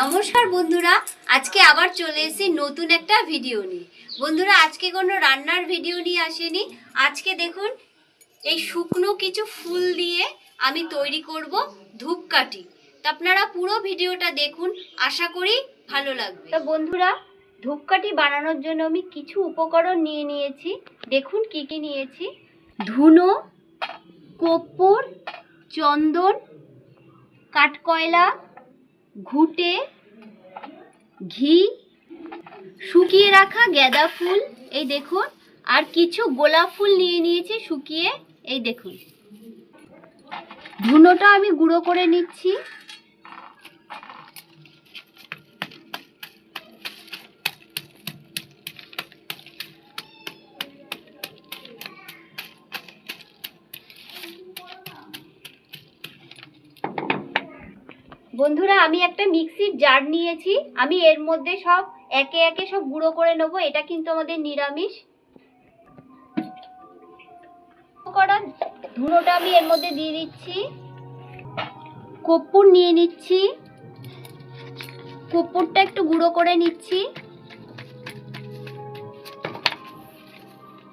নমস্কার বন্ধুরা, আজকে আবার চলে এসেছি নতুন একটা ভিডিও নিয়ে। বন্ধুরা, আজকে কোনো রান্নার ভিডিও নিয়ে আসেনি। আজকে দেখুন, এই শুকনো কিছু ফুল দিয়ে আমি তৈরি করব ধূপকাঠি। তো আপনারা পুরো ভিডিওটা দেখুন, আশা করি ভালো লাগবে। তো বন্ধুরা, ধূপকাঠি বানানোর জন্য আমি কিছু উপকরণ নিয়ে নিয়েছি। দেখুন কি কি নিয়েছি। ধুনো, কর্পূর, চন্দন, কাঠকয়লা ঘুটে, ঘি, শুকিয়ে রাখা গ্যাদা ফুল, এই দেখুন, আর কিছু গোলাপ ফুল নিয়ে নিয়েছি শুকিয়ে, এই দেখুন। ধুনোটা আমি গুঁড়ো করে নিচ্ছি। বন্ধুরা, আমি একটা মিক্সির জার নিয়েছি। আমি এর মধ্যে সব একে একে সব গুঁড়ো করে নেব। এটা কিন্তু আমাদের নিরামিষ। করা ধুনোটা আমি এর মধ্যে দিয়ে দিচ্ছি। কর্পূর নিয়ে নিচ্ছি। কর্পূরটা একটু গুঁড়ো করে নিচ্ছি।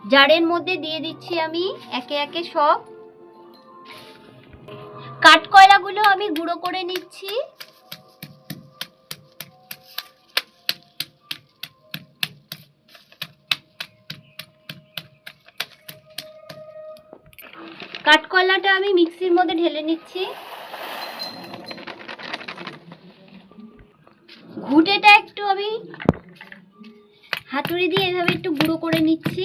জারের মধ্যে দিয়ে দিচ্ছি আমি একে একে সব। কাঠকয়লাগুলো আমি গুঁড়ো করে নিচ্ছি। কাঠকয়লাটা আমি মিক্সির মধ্যে ঢেলে নিচ্ছি। ঘুটেটা একটু আমি হাতুড়ি দিয়ে এভাবে একটু গুঁড়ো করে নিচ্ছি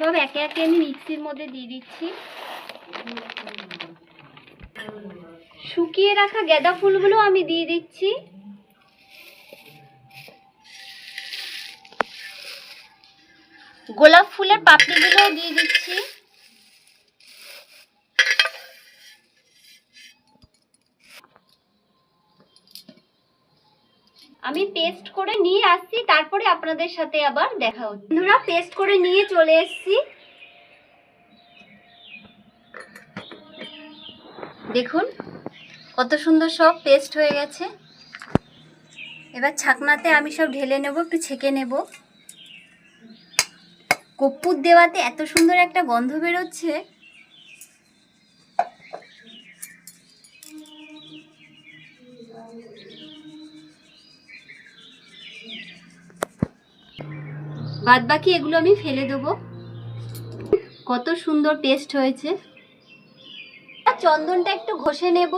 সব একে একে আমি মিক্সির মধ্যে দিয়ে দিচ্ছি। শুকিয়ে রাখা গাঁদা ফুলগুলো আমি দিয়ে দিচ্ছি। গোলাপ ফুলের পাপড়িগুলো দিয়ে দিচ্ছি। আমি পেস্ট করে নিয়ে আসছি, তারপরে আপনাদের সাথে আবার দেখা হচ্ছে। বন্ধুরা পেস্ট করে নিয়ে চলে এসছি। দেখুন, কত সুন্দর সব পেস্ট হয়ে গেছে। এবার ছাকনাতে আমি সব ঢেলে নেব, একটু ছেঁকে নেব। কপ্পুর দেওয়াতে এত সুন্দর একটা গন্ধ বেরোচ্ছে। বাদ বাকি এগুলো আমি ফেলে দেবো। কত সুন্দর টেস্ট হয়েছে। চন্দনটা একটু ঘষে নেব।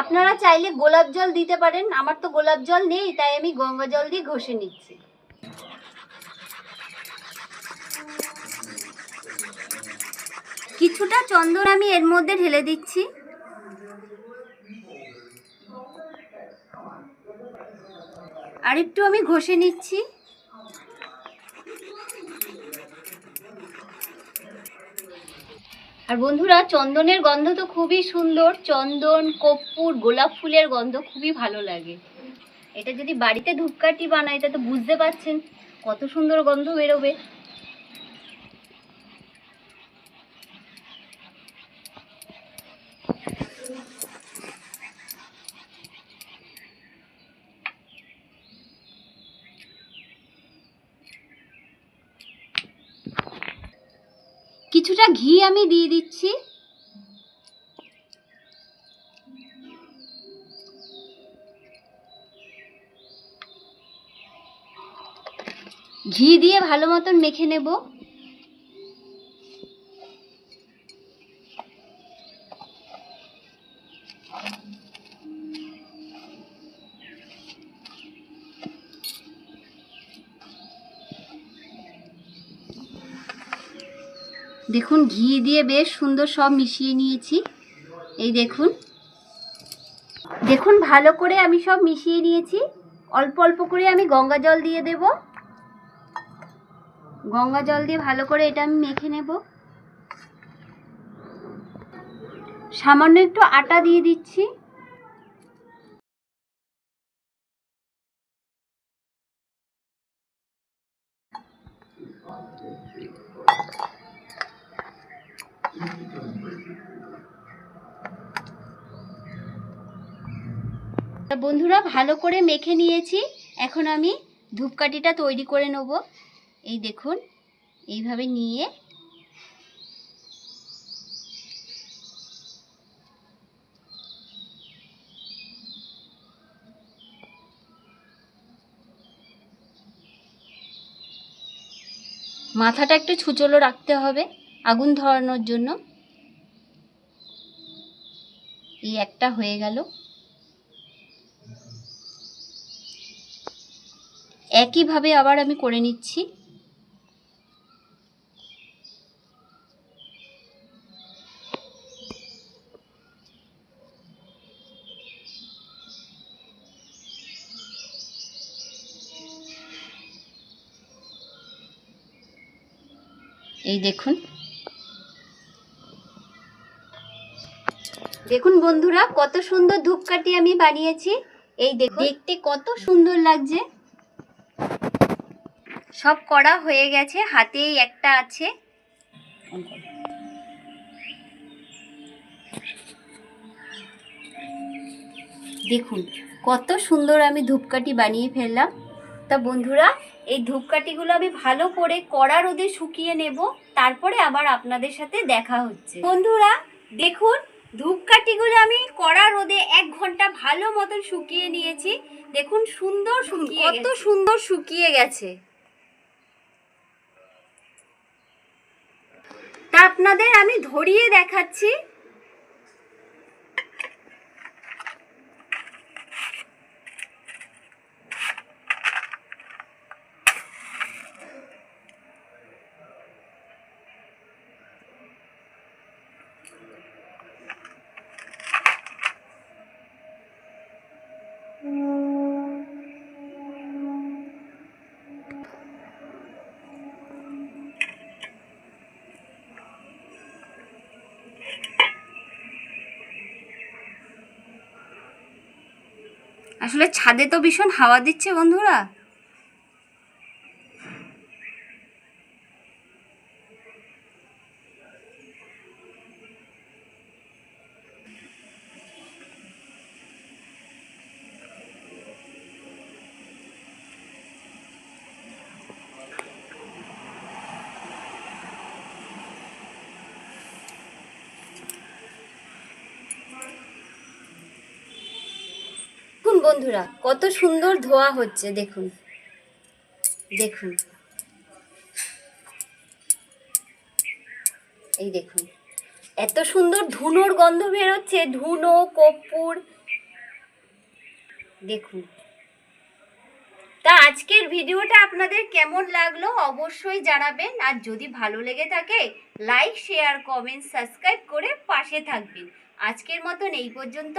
আপনারা চাইলে গোলাপ জল দিতে পারেন, আমার তো গোলাপ জল নেই, তাই আমি গঙ্গা জল দিয়ে ঘষে নিচ্ছি। কিছুটা চন্দন আমি এর মধ্যে ঢেলে দিচ্ছি। আর একটু আমি ঘষে নিচ্ছি। আর বন্ধুরা, চন্দনের গন্ধ তো খুবই সুন্দর। চন্দন কর্পূর গোলাপ ফুলের গন্ধ খুবই ভালো লাগে। এটা যদি বাড়িতে ধূপকাঠি বানায়, এটা তো বুঝতে পারছেন কত সুন্দর গন্ধ বেরোবে। কিছুটা ঘি আমি দিয়ে দিচ্ছি। ঘি দিয়ে ভালো মতন মেখে নেব। দেখুন, ঘি দিয়ে বেশ সুন্দর সব মিশিয়ে নিয়েছি। এই দেখুন। দেখুন, ভালো করে আমি সব মিশিয়ে নিয়েছি। অল্প অল্প করে আমি গঙ্গা জল দিয়ে দেব। গঙ্গা জল দিয়ে ভালো করে এটা আমি মেখে নেব। সামান্য একটু আটা দিয়ে দিচ্ছি। বন্ধুরা, ভালো করে মেখে নিয়েছি। এখন আমি ধূপকাঠিটা তৈরি করে নেব। এই দেখুন, এইভাবে নিয়ে। মাথাটা একটু ছুচলো রাখতে হবে। আগুন ধরানোর জন্য এই একটা হয়ে গেল। একইভাবে আবার আমি করে নিচ্ছি। এই দেখুন। দেখুন বন্ধুরা, কত সুন্দর ধূপকাঠি আমি বানিয়েছি। এই দেখতে কত সুন্দর লাগছে। সব করা হয়ে গেছে, হাতেই একটা আছে। দেখুন, কত সুন্দর আমি ধূপকাঠি বানিয়ে ফেললাম। তা বন্ধুরা, এই ধূপকাঠিগুলো আমি ভালো করে কড়া রোদে শুকিয়ে নেব, তারপরে আবার আপনাদের সাথে দেখা হচ্ছে। বন্ধুরা, দেখুন ধূপকাঠিগুলো আমি কড়া রোদে এক ঘণ্টা ভালো মতন শুকিয়ে নিয়েছি। দেখুন সুন্দর কত সুন্দর শুকিয়ে গেছে। তা আপনাদের আমি ধরিয়ে দেখাচ্ছি। আসলে ছাদে তো ভীষণ হাওয়া দিচ্ছে বন্ধুরা। দেখুন বন্ধুরা, কত সুন্দর ধোয়া হচ্ছে, দেখুন। দেখুন। এই দেখুন, এত সুন্দর ধুনোর গন্ধ বেরোচ্ছে, ধুনো, কর্পূর। দেখুন। তা আজকের ভিডিওটা আপনাদের কেমন লাগল অবশ্যই জানাবেন, আর যদি ভালো লেগে থাকে, লাইক, শেয়ার, কমেন্ট, সাবস্ক্রাইব করে পাশে থাকবেন। আজকের মতন এই পর্যন্ত।